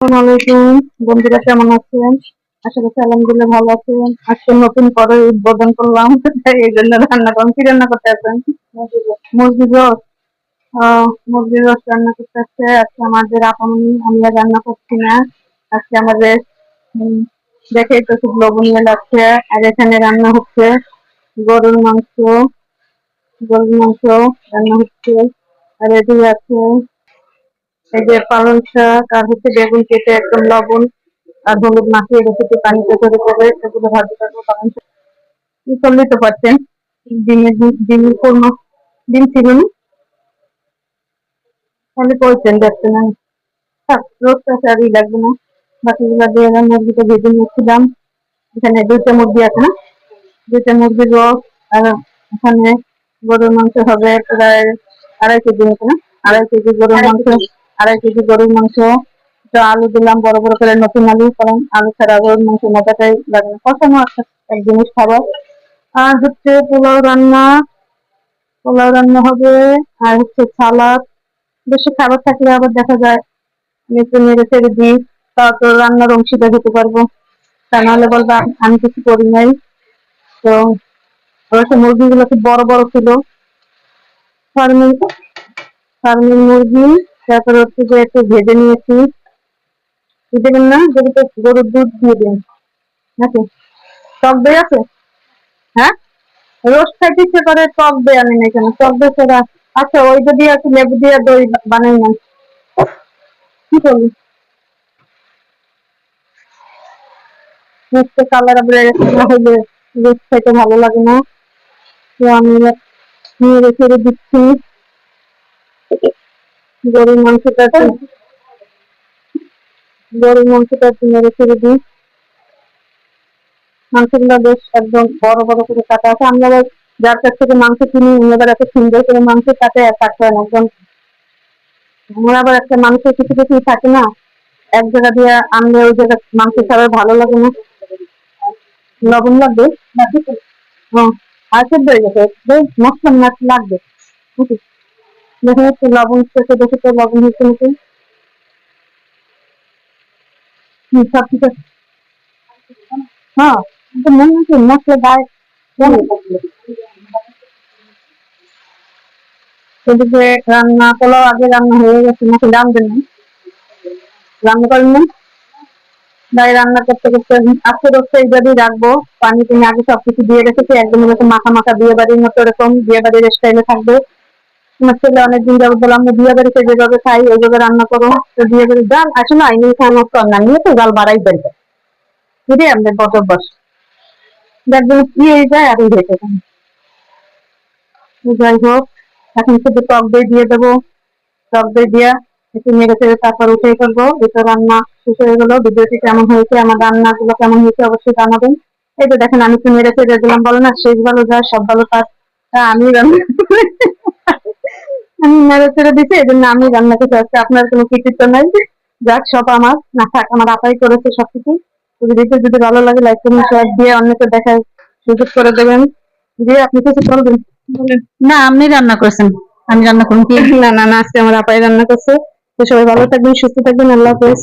কেমন আছেন? আশা আলহামদুলিল্লাহ ভালো আছেন। নতুন করে উদ্বোধন করলাম। এই জন্য রান্না করলাম। কি রান্না করতে আছেন? মুরগির রস। আহ, মুরগির রস রান্না করতে আজকে। আমাদের আপামনি আমি রান্না করছি না। আজকে আমাদের দেখেই তো খুব লবণীয় লাগছে। আর এখানে রান্না হচ্ছে গরুর মাংস। গরুর মাংস রান্না হচ্ছে। আর এদিকে আছে এই যে পালং শাক আর হচ্ছে বেগুন কেটে একদম লবণ আর হলুদ মাখিয়ে রেখেছি পানিতে করে করে সেগুলো ভাজি করব পালং শাক। কি করলেই তো পারছেন। ডিমের ডিম পূর্ণ ডিম ছিল না তাহলে দেখতে না রোজটা লাগবে না। বাকিগুলো দিয়ে এবার মুরগিটা ভেজে নিয়েছিলাম। এখানে দুইটা মুরগি আছে না? দুইটা মুরগির রস আর এখানে গরুর মাংস হবে প্রায় আড়াই কেজি মতো না? আড়াই কেজি গরুর মাংস। আড়াই কেজি গরুর মাংস আলু দিলাম বড় বড় করে নতুন আলু, কারণ আলু ছাড়া গরুর মাংস মজাটাই লাগে না। কষানো একটা এক জিনিস খাবার আর হচ্ছে পোলাও রান্না পোলাও রান্না হবে, আর হচ্ছে সালাদ। বেশি খাবার থাকলে আবার দেখা যায় নিচে মেরে ছেড়ে দিই, তারপর রান্নার অংশীদার হতে পারব। তা নাহলে বলব, আম- আমি কিছু করি নাই। তো অবশ্য মুরগিগুলো খুব বড় বড় ছিল। ফার্মিং ফার্মিং মুরগি। তারপর হচ্ছে যে একটু ভেজে নিয়েছি। দেবেন না গরুতে গরুর দুধ দিয়ে দিন। নাকি? টক দই আছে? হ্যাঁ? রোজ খাইতে ইচ্ছে করে টক দই আনি না কেন টক দই ছাড়া আচ্ছা ওই যদি আছে লেবু দিয়ে দই বানাই না কি করবি? মিষ্টি কালার হলে রোজ খাইতে ভালো লাগে না। তো আমি নিয়ে রেখে দিচ্ছি। গরুর মাংসটা গরুর মাংসটা নেড়ে ছেড়ে দিই। মাংসগুলো বেশ একদম বড় বড় করে কাটা আছে। আমরা যার কাছ থেকে মাংস কিনি আবার এত সুন্দর করে মাংস কাটে আর কাটে না। একদম আমরা আবার একটা মাংস কিছু কিছু থাকে না এক জায়গা দিয়ে আনলে ওই জায়গা মাংস ছাড়া ভালো লাগে না। লবণ লাগবে? হ্যাঁ আর সেদ্ধ হয়ে গেছে। মশলা মাছ লাগবে? দেখে একটু লবণ চেখে দেখে তো লবণ সব ঠিক আছে হ্যাঁ মনে হচ্ছে মশলা এদিকে রান্না, পোলাও আগে রান্না হয়ে গেছে, নাকি রান্ধবেন না? রান্না করেন না? তাই রান্না করতে করতে আজকে রোজটা এইভাবেই রাখব। পানি তুমি আগে সবকিছু দিয়ে রেখেছি, একদম এরকম মাখা মাখা বিয়ে বাড়ির মতো এরকম বিয়ে বাড়ির স্টাইলে থাকবে। ছেলে অনেকদিন যাব বললাম বিয়ে বাড়িতে যেভাবে খাই, ওইভাবে রান্না করো। তো বিয়ে বাড়ি যান আসে না আইনি খাওয়ানোর না নিয়ে তো জাল বাড়াই দেবে বুঝে আমাদের বছর বস একদম কি হয়ে যায় আর হয়ে যায় যাই হোক, এখন শুধু টক দই দিয়ে দেবো। টক দই দিয়া একটু নেড়ে চেড়ে তারপর উঠে ফেলব। এটা রান্না শেষ হয়ে গেলো। ভিডিওটি কেমন হয়েছে, আমার রান্না গুলো কেমন হয়েছে অবশ্যই জানাবেন। এই তো দেখেন, আমি একটু নেড়ে চেড়ে দিলাম, বলো না, শেষ ভালো যায়, সব ভালো কাজ আমি রান্না আমি নেড়ে ছেড়ে দিছি এই জন্য আমি রান্না করতে আসছি আপনার কোনো কৃতিত্ব নাই। যাক সব আমার। না থাক আমার আপাই করেছে সবকিছু। ভিডিওটি যদি ভালো লাগে লাইক করুন শেয়ার দিয়ে অন্যকে দেখার সুযোগ করে দেবেন। দিয়ে আপনি কিছু করবেন না আপনি রান্না করেছেন। আমি রান্না করুন কি? না না না আজকে আমার আপাই রান্না করছে। তো সবাই ভালো থাকবেন সুস্থ থাকবেন আল্লাহ হাফেজ।